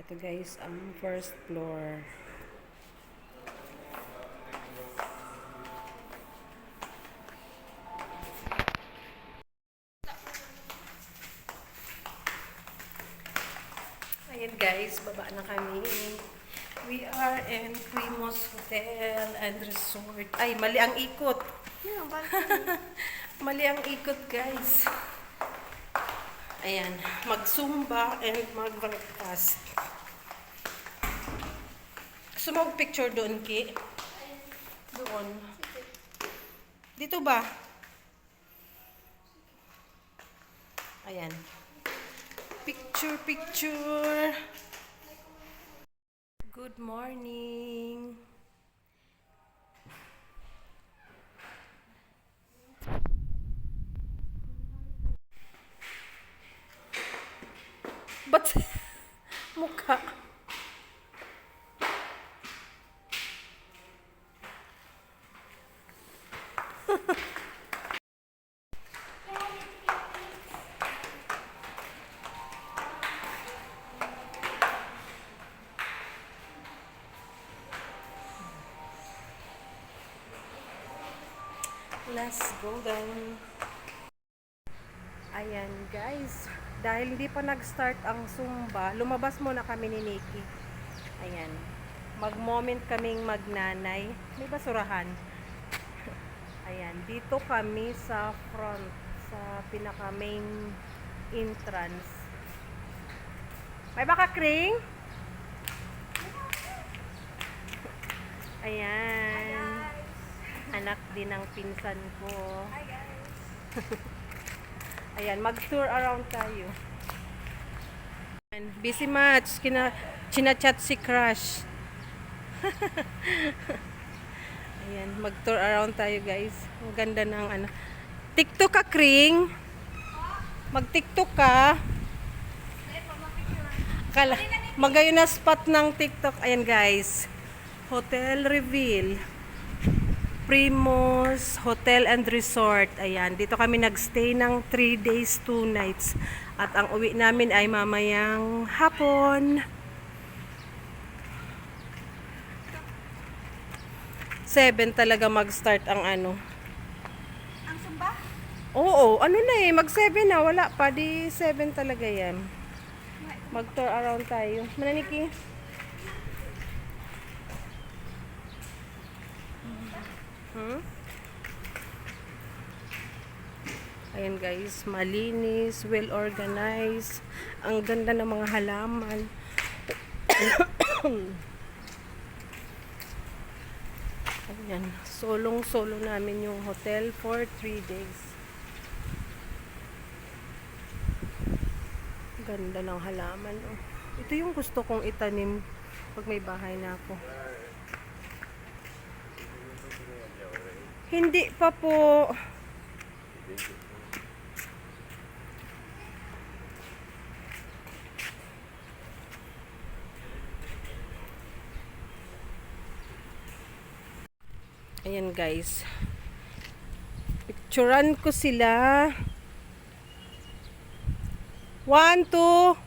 Ito guys, ang first floor. Ayan guys, baba na kami. We are in Primos Hotel and Resort. Ay, mali ang ikot. mali ang ikot guys. Ayan, mag-zumba and mag-breakfast. Gusto mo picture doon, Ki? Doon. Dito ba? Ayan. Picture, picture. Good morning. Ba't mukha? Let's go. Ayan guys, dahil hindi pa nag-start ang Zumba, lumabas muna kami ni Nikki. Ayan, mag-moment kaming magnanay. May basurahan. Ayan, dito kami sa front, sa pinaka main entrance. May baka kring? Ayan. Anak din ng pinsan ko. Hi guys. Ayan, mag-tour around tayo. Ayan, Busy match. Kina, chinachat si Crush. Ayan, mag-tour around tayo guys. Ang ganda ng ano. TikTok ka, Kring. Mag-TikTok ka. Kala, magayon na spot ng TikTok. Ayan guys. Hotel Reveal. Primos Hotel and Resort. Ayan, dito kami nagstay ng 3 days, 2 nights. At ang uwi namin ay mamayang hapon. 7 talaga mag-start ang ano. Ang sumba? Oo, ano na eh, mag-7 na. Wala pa, di 7 talaga yan. Mag-tour around tayo. Mananiki? Hmm? Ayan guys, malinis, well organized. Ang ganda ng mga halaman. Ayan, solong-solo namin yung hotel for 3 days. Ganda ng halaman. Oh. Ito yung gusto kong itanim pag may bahay na ako. Hindi pa po. Ayan guys. Picturean ko sila. One, two.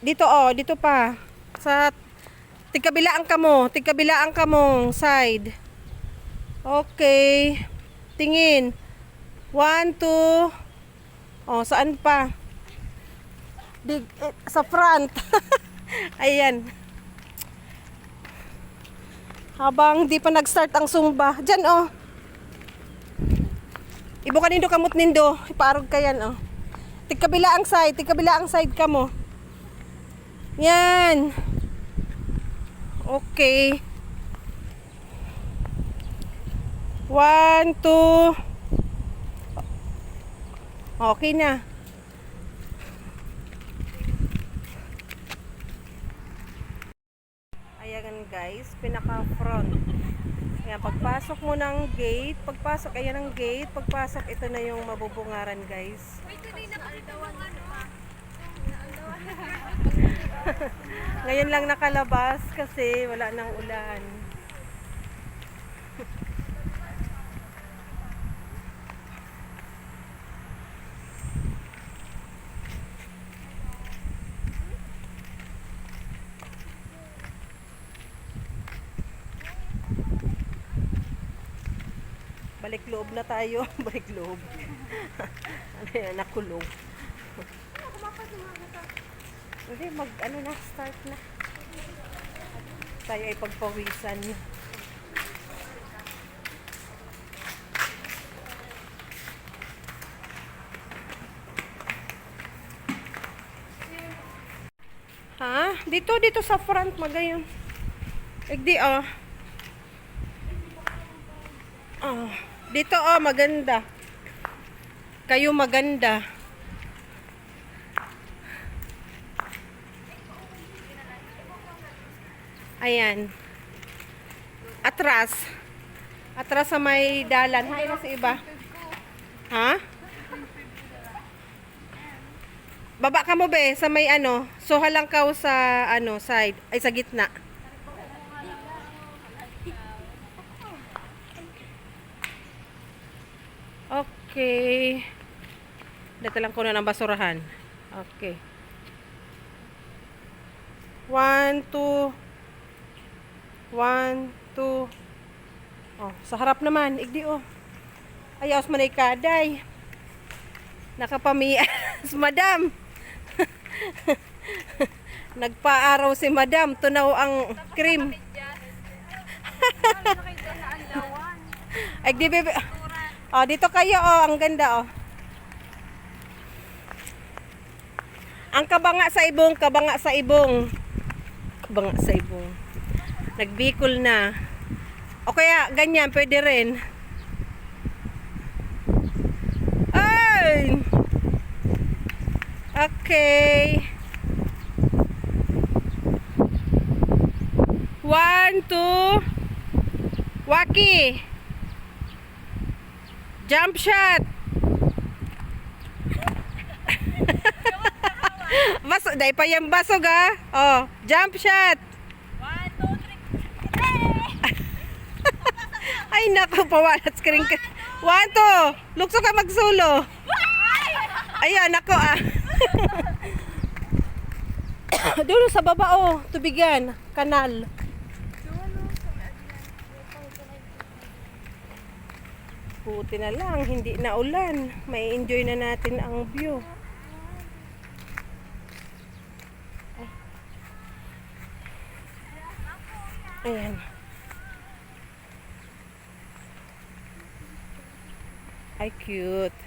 Dito oh, dito pa. Sa tigkabilaan ka mo, tigkabilaan ka mong side. Okay. Tingin. One, two. Oh, saan pa? Dig, eh, sa front. Ayan. Habang di pa nag-start ang Zumba. Diyan, oh. Ibo ka nindo kamot nindo. Iparog ka yan, oh. Tigkabila ang side. Tigkabila ang side ka mo. Yan. Okay. One, two. Okay na. Ayan guys, pinaka front. Ayan, pagpasok mo ng gate, pagpasok, ayan ang gate, pagpasok, ito na yung mabubungaran guys. Ngayon lang nakalabas kasi wala nang ulan. Balik loob na tayo. Balik loob. ano yan, nakulong. Hindi, mag, ano na, start na. Tayo ay pagpawisan. Ha? Dito, dito sa front, magayon. Igdi, oh. Oh, dito oh, maganda. Kayo maganda. Ayan. Atras. Atras sa may dalan. Hay na sa iba. Ha? Baba ka mo be sa may ano, suha lang ka sa ano side ay sa gitna. Okay. Dito lang ko na ng basurahan. Okay. One, two. One, two. Oh, sa harap naman. Igdi oh. Ayaw manay kaday. Nakapamiyas, madam. Nagpaaraw si madam. Tunaw ang cream. Ay, di bebe. Oh, dito kayo oh, ang ganda oh. Ang kabanga sa ibong, kabanga sa ibong. Kabanga sa ibong. Nagbikol na. O kaya ganyan, pwede rin. Ay! Okay. One, two. Waki. Jump shot. Baso, dahil pa yung basog ah. Oh, jump shot. One, two, three. Ay, naku, pawalat screen ka. One, two. Lukso ka magsulo. Ayan, ako ah. Doon sa baba oh, tubigan, kanal. Buti na lang, hindi na ulan. May enjoy na natin ang view. Ayan. Ay, cute.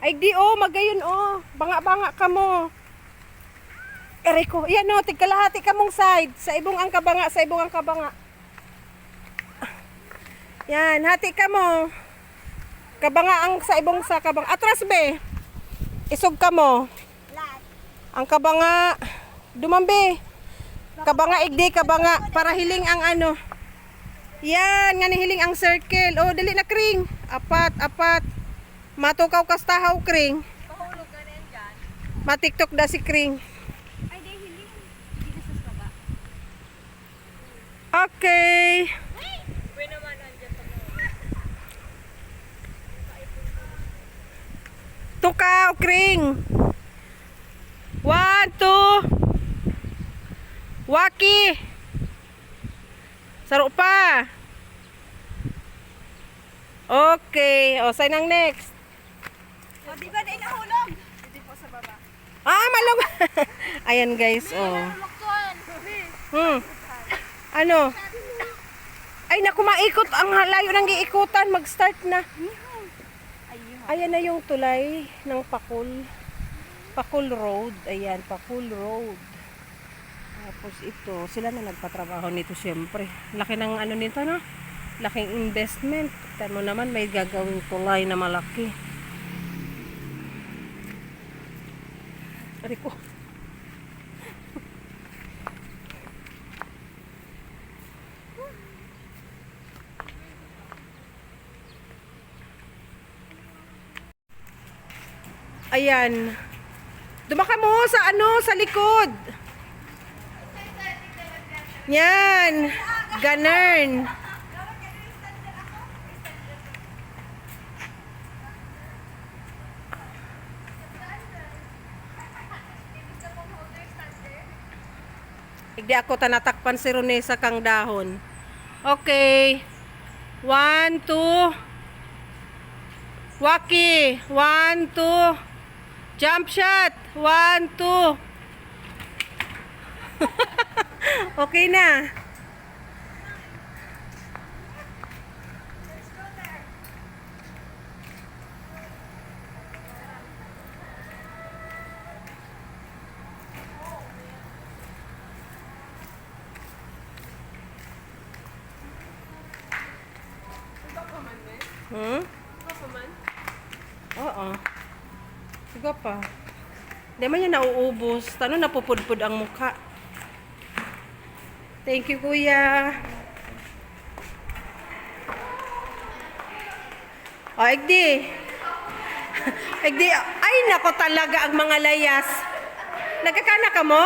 Ay, di oh, magayon oh. Banga-banga ka mo. Eray ko. Yan oh, tigkalahati ka mong side. Sa ibong ang kabanga, sa ibong ang kabanga. Yan, hati ka mo. Kabanga ang sa ibong sa kabanga. Atras be. Isog ka mo. Ang kabanga. Dumambe. Kabanga igdi, kabanga. Para hiling ang ano. Yan, nga hiling ang circle. Oh, dali na kring. Apat, apat. Matukaw kastahaw kring. Pahulog ka rin dyan. Matiktok da si kring. Okay. Uy naman, andyan sa Tukaw, kring. One, two. Waki. Saro pa. Okay. O, sign ang next. O, di ba na inahulog? Dito po sa baba. Ah, malong. Ayan guys, oh. Hmm. Ano? Ay, naku, maikot. Ang layo ng giikutan. Mag-start na. Ayun. Ayan na yung tulay ng Pakul. Pakul Road. Ayan, Pakul Road. Tapos ito, sila na nagpatrabaho nito siyempre. Laki ng ano nito, no? Laking investment. Tamo naman, may gagawing tulay na malaki. Ari Ayan. Dumaka mo sa ano, sa likod. Yan. Ganern. Hindi ako tanatakpan si Ronesa kang dahon. Okay. One, two. Waki. One, two. Jump shot. One, two. okay na. Hmm? Sige pa. Di man yan nauubos. Tano napupudpud ang mukha. Thank you, kuya. O, Egdi. Egdi, ay nako talaga ang mga layas. Nagkakana ka mo?